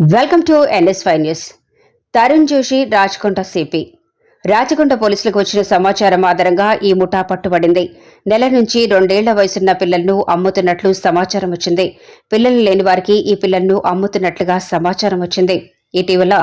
Welcome to NS five news. Tarun Joshi Rachakonda CP. Rachakonda పోలీసులకు వచ్చిన సమాచారం ఆధారంగా ఈ ముఠా పట్టుబడింది. నెల నుంచి రెండేళ్ళ వయసున్న పిల్లలను అమ్ముతున్నట్లు సమాచారం వచ్చింది. పిల్లలు లేని వారికి ఈ పిల్లలను అమ్ముతున్నట్లుగా సమాచారం వచ్చింది. ఇటీవల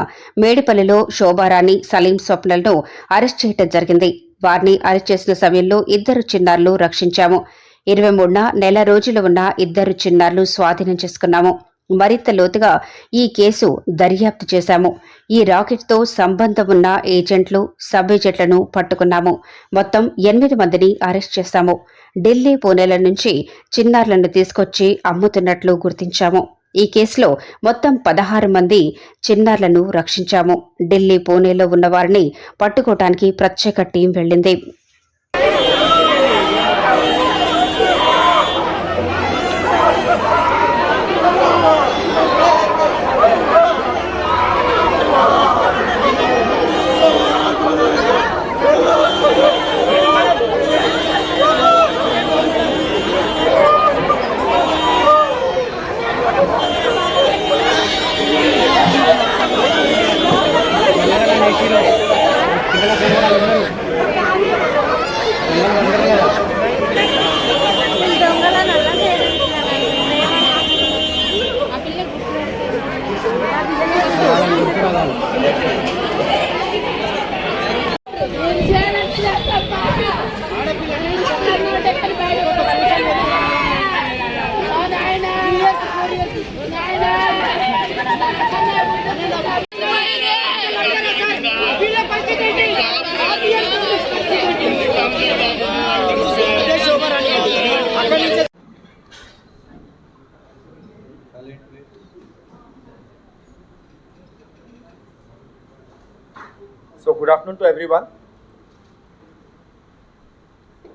మేడిపల్లిలో శోభారాణి సలీం స్వప్నలను అరెస్ట్ చేయటం జరిగింది. వారిని అరెస్ట్ చేసిన సమయంలో ఇద్దరు చిన్నారులు రక్షించాము. ఇరవై మూడున నెల రోజులు ఉన్న ఇద్దరు చిన్నారులు స్వాధీనం చేసుకున్నాము. మరింత లోతుగా ఈ కేసు దర్యాప్తు చేశాము. ఈ రాకెట్తో సంబంధం ఉన్న ఏజెంట్లు సబ్ ఏజెంట్లను పట్టుకున్నాము. మొత్తం ఎనిమిది మందిని అరెస్ట్ చేశాము. ఢిల్లీ పూణేల నుంచి చిన్నారులను తీసుకొచ్చి అమ్ముతున్నట్లు గుర్తించాము. ఈ కేసులో మొత్తం పదహారు మంది చిన్నారులను రక్షించాము. ఢిల్లీ పూణేలో ఉన్న వారిని పట్టుకోవటానికి ప్రత్యేక టీం వెళ్ళింది. Good afternoon to everyone.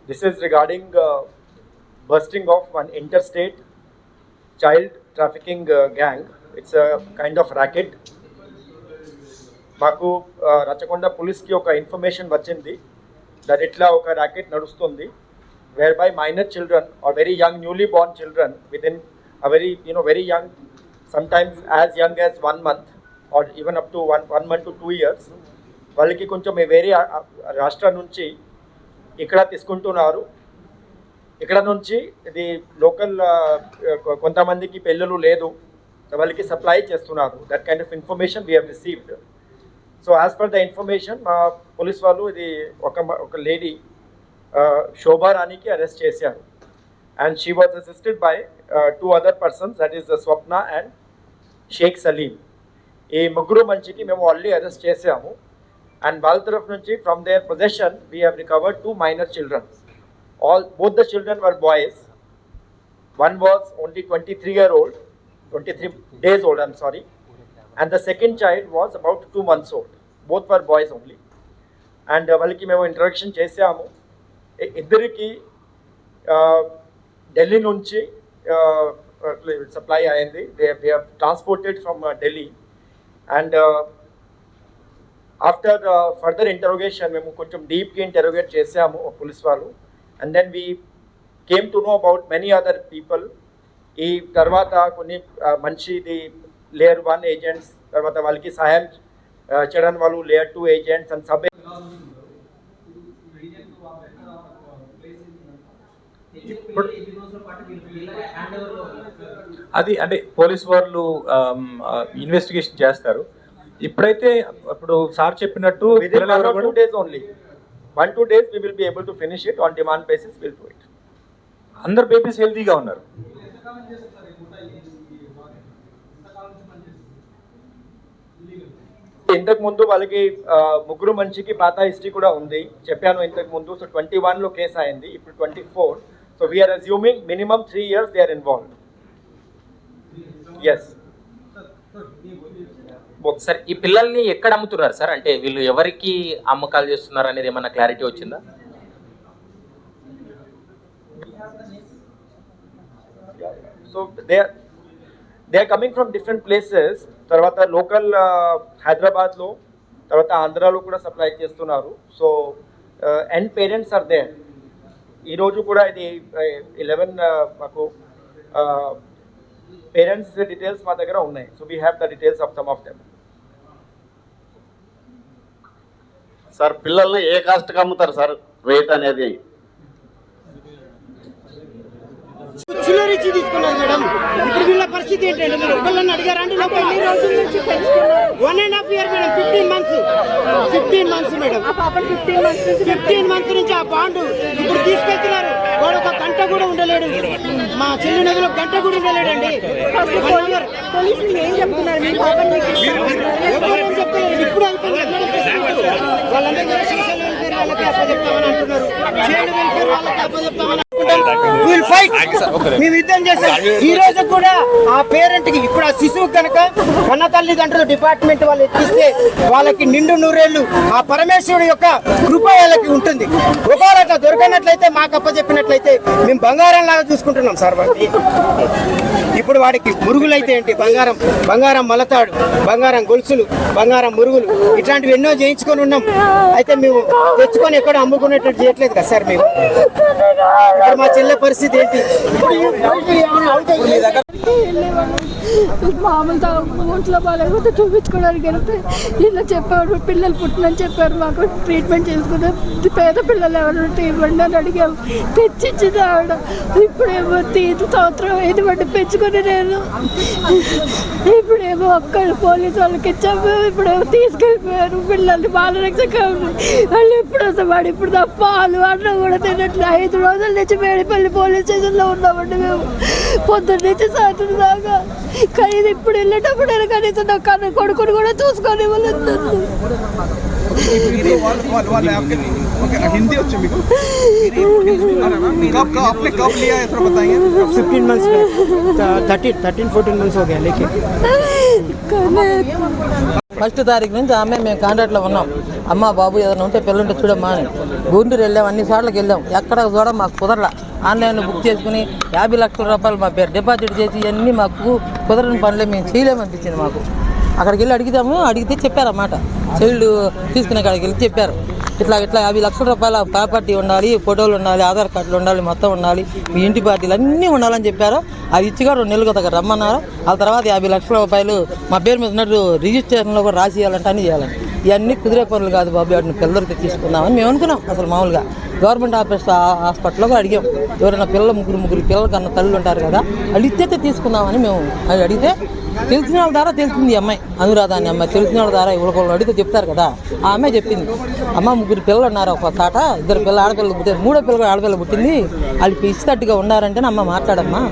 This is regarding uh, busting of one interstate child trafficking uh, gang. It's a kind of racket. మాకు రచకొండ పోలీస్కి ఒక ఇన్ఫర్మేషన్ వచ్చింది దట్ ఇట్లా ఒక ర్యాకెట్ నడుస్తుంది where by minor children are very young newly born children with in a very you know very young sometimes as young as one month or even up to one one month to two years వాళ్ళకి కొంచెం వేరే రాష్ట్రం నుంచి ఇక్కడ తీసుకుంటున్నారు. ఇక్కడ నుంచి ఇది లోకల్ కొంతమందికి పెళ్ళిళ్ళు లేదు. వాళ్ళకి సప్లై చేస్తున్నారు. That kind of information we have received so as per the information మా పోలీస్ వాళ్ళు ఇది ఒక ఒక లేడీ శోభారాణికి అరెస్ట్ చేశారు. And she was assisted by two other persons that is Swapna and Sheikh Salim ఈ ముగ్గురు మంచికి మేము ఆల్రెడీ అరెస్ట్ చేసాము అండ్ వాళ్ళ తరఫు నుంచి from their possession we have recovered two minor children all both the children were boys one was only twenty three year old twenty three days old I'm sorry and the second child was about two months old both were boys only and వాళ్ళకి మేము introduction చేసాము ఇద్దరికి ఢిల్లీ నుంచి supply అయింది. They have transported from Delhi and after further interrogation మేము కొంచెం డీప్గా interrogate చేసాము పోలీస్ వాళ్ళు. And then we came to know about many other people ఈ తర్వాత కొన్ని మంచిది లేయర్ వన్ ఏజెంట్స్ తర్వాత వాళ్ళకి సహాయం చేయడం వాళ్ళు layer two agents and sub అది అంటే పోలీస్ వాళ్ళు ఇన్వెస్టిగేషన్ చేస్తారు. ఇప్పుడైతే ఇప్పుడు సార్ చెప్పినట్టు two days only one two days we will be able to finish it on demand basis will do it అందరు బేబీస్ హెల్తీగా ఉన్నారు. ఇంతకు ముందు వాళ్ళకి ముగ్గురు మంచికి పాత హిస్టరీ కూడా ఉంది. చెప్పాను ఇంతకు ముందు. సో ట్వంటీ వన్లో కేసు అయింది. ఇప్పుడు twenty four so we're assuming minimum three years they are involved yes sir ఈ పిల్లల్ని ఎక్కడ అమ్ముతున్నారు సార్? అంటే వీళ్ళు ఎవరికి అమ్మకాలు చేస్తున్నారు అనేది ఏమన్నా క్లారిటీ వచ్చిందా? So they they are coming from different places తర్వాత లోకల్ హైదరాబాద్లో తర్వాత ఆంధ్రాలో కూడా సప్లై చేస్తున్నారు. So and parents are there ఈరోజు కూడా ఇది ఇలెవెన్ మాకు పేరెంట్స్ డీటెయిల్స్ మా దగ్గర ఉన్నాయి. So we have the details of some of them sir పిల్లల్ని ఏ కాస్ట్కి అమ్ముతారు సార్? రేట్ అనేది. చిల్లరిచ్చి తీసుకున్నారు మేడం. ఇప్పుడు వీళ్ళ పరిస్థితి ఏంటంటే మీరు ఒకళ్ళని అడిగారండి one and half year madam fifteen months fifteen months madam. Fifteen months నుంచి ఆ బాండు ఇప్పుడు తీసుకెళ్తున్నారు. వాడు ఒక గంట కూడా ఉండలేడు మా చెల్లి నదిలో గంట కూడా ఉండలేడండి. పోలీసులు ఏం చెప్తున్నారు మీ పాపని ఎవరు. ఇప్పుడు వాళ్ళందరూ వాళ్ళకి అప్పచెప్తామని అంటున్నారు చైల్డ్ వెల్ఫేర్ వాళ్ళకి అప్పచెప్తామని విల్ ఫైట్ మేము యుద్ధం ఈ రోజు కూడా ఆ పేరెంట్కి ఇప్పుడు ఆ శిశువు కనుక కన్న తల్లిదండ్రులు డిపార్ట్మెంట్ వాళ్ళు ఎక్కిస్తే వాళ్ళకి నిండు నూరేళ్ళు ఆ పరమేశ్వరుడు యొక్క కృప వాళ్ళకి ఉంటుంది. ఒకవేళ అట్లా దొరకనట్లయితే మాకు అప్పచెప్పినట్లయితే మేము బంగారం లాగా చూసుకుంటున్నాం సార్ ఇప్పుడు వాడికి మురుగులైతే ఏంటి? బంగారం బంగారం మలతాడు బంగారం గొలుసులు బంగారం మురుగులు ఇట్లాంటివి ఎన్నో చేయించుకొని ఉన్నాం. అయితే మేము తెచ్చుకొని ఎక్కడ అమ్ముకునేటట్టు చేయట్లేదు కదా సార్ మేము? ఇప్పుడు మా చెల్లె పరిస్థితి ఏంటి? మామూలు ఒంట్లో బాగాలేకపోతే చూపించుకోవడానికి వెళ్తే ఇలా చెప్పారు పిల్లలు పుట్టినని చెప్పారు మాకు. ట్రీట్మెంట్ చేసుకునే పేద పిల్లలు ఎవరు ఉంటే ఇవ్వండి అని అడిగాము తెచ్చిచ్చింది ఆవిడ. ఇప్పుడేమో తీరు సంవత్సరం ఐదు వంటి పెంచుకొని నేను. ఇప్పుడేమో ఒక్కళ్ళు పోలీసు వాళ్ళకి ఇచ్చాము. ఇప్పుడేమో తీసుకెళ్ళిపోయారు. పిల్లల్ని బాల రక్షక వాళ్ళు ఎప్పుడు వస్తాడు ఇప్పుడు దా పాలు అన్నం కూడా తినట్లు ఐదు రోజుల నుంచి మేడిపల్లి పోలీస్ స్టేషన్లో ఉన్నామండి మేము పొద్దున్న నుంచి సాయంత్రం దాకా కానీ ఇది ఇప్పుడు వెళ్ళేటప్పుడు కనీసం నా కన్న కొడుకుని కూడా చూసుకొని వాళ్ళందరూ हिंदी अच्छे मेरे कब कब आपने कब लिया है थोड़ा बताएंगे fifteen months thirteen thirteen fourteen months हो गया लेकिन ఫస్ట్ తారీఖు నుంచి ఆమె మేము కాంట్రాక్ట్లో ఉన్నాం. అమ్మ బాబు ఏదైనా ఉంటే పిల్లలుంటే చూడమ్మా అని. గుంటూరు వెళ్ళాం అన్ని సార్లకు వెళ్ళాం. ఎక్కడ చూడ మాకు కుదరలా. ఆన్లైన్లో బుక్ చేసుకుని యాభై లక్షల రూపాయలు మా పేరు డిపాజిట్ చేసి ఇవన్నీ మాకు కుదరని పనులే మేము చేయలేమనిపించింది మాకు. అక్కడికి వెళ్ళి అడిగితే అడిగితే చెప్పారన్నమాట. చైల్డ్ తీసుకునే కాడికి వెళ్ళి చెప్పారు. ఇట్లా ఇట్లా యాభై లక్షల రూపాయల ప్రాపర్టీ ఉండాలి ఫోటోలు ఉండాలి ఆధార్ కార్డులు ఉండాలి మొత్తం ఉండాలి మీ ఇంటి పార్టీలు అన్నీ ఉండాలని చెప్పారు. అది ఇచ్చిగా రెండు నెలలు దగ్గర రమ్మన్నారు. ఆ తర్వాత యాభై లక్షల రూపాయలు మా పేరు మీద ఉన్నట్టు రిజిస్ట్రేషన్లో కూడా రాసి ఇవ్వాలంటే అన్ని చేయాలని ఇవన్నీ కుదిరే పనులు కాదు బాబు వాటిని పిల్లలకి తీసుకుందామని మేము అనుకున్నాం అసలు మామూలుగా. గవర్నమెంట్ ఆఫీస్ హాస్పిటల్లో కూడా అడిగాం. ఎవరైనా పిల్లలు ముగ్గురు ముగ్గురు పిల్లలు కన్నా తల్లు ఉంటారు కదా వాళ్ళు ఇచ్చైతే తీసుకుందామని మేము అది అడిగితే తెలిసిన వాళ్ళ ద్వారా తెలిసింది అమ్మాయి. అనురాధ అని అమ్మాయి తెలిసిన వాళ్ళ ద్వారా ఇవ్వకుండా అడిగితే చెప్తారు కదా. ఆ అమ్మాయి చెప్పింది అమ్మ ముగ్గురు పిల్లలు ఉన్నారు ఒక తాట ఇద్దరు పిల్లలు ఆడపిల్లలు పుట్టారు మూడో పిల్లలు ఆడపిల్ల పుట్టింది వాళ్ళకి ఇచ్చినట్టుగా ఉన్నారంటే అమ్మ మాట్లాడమ్మా.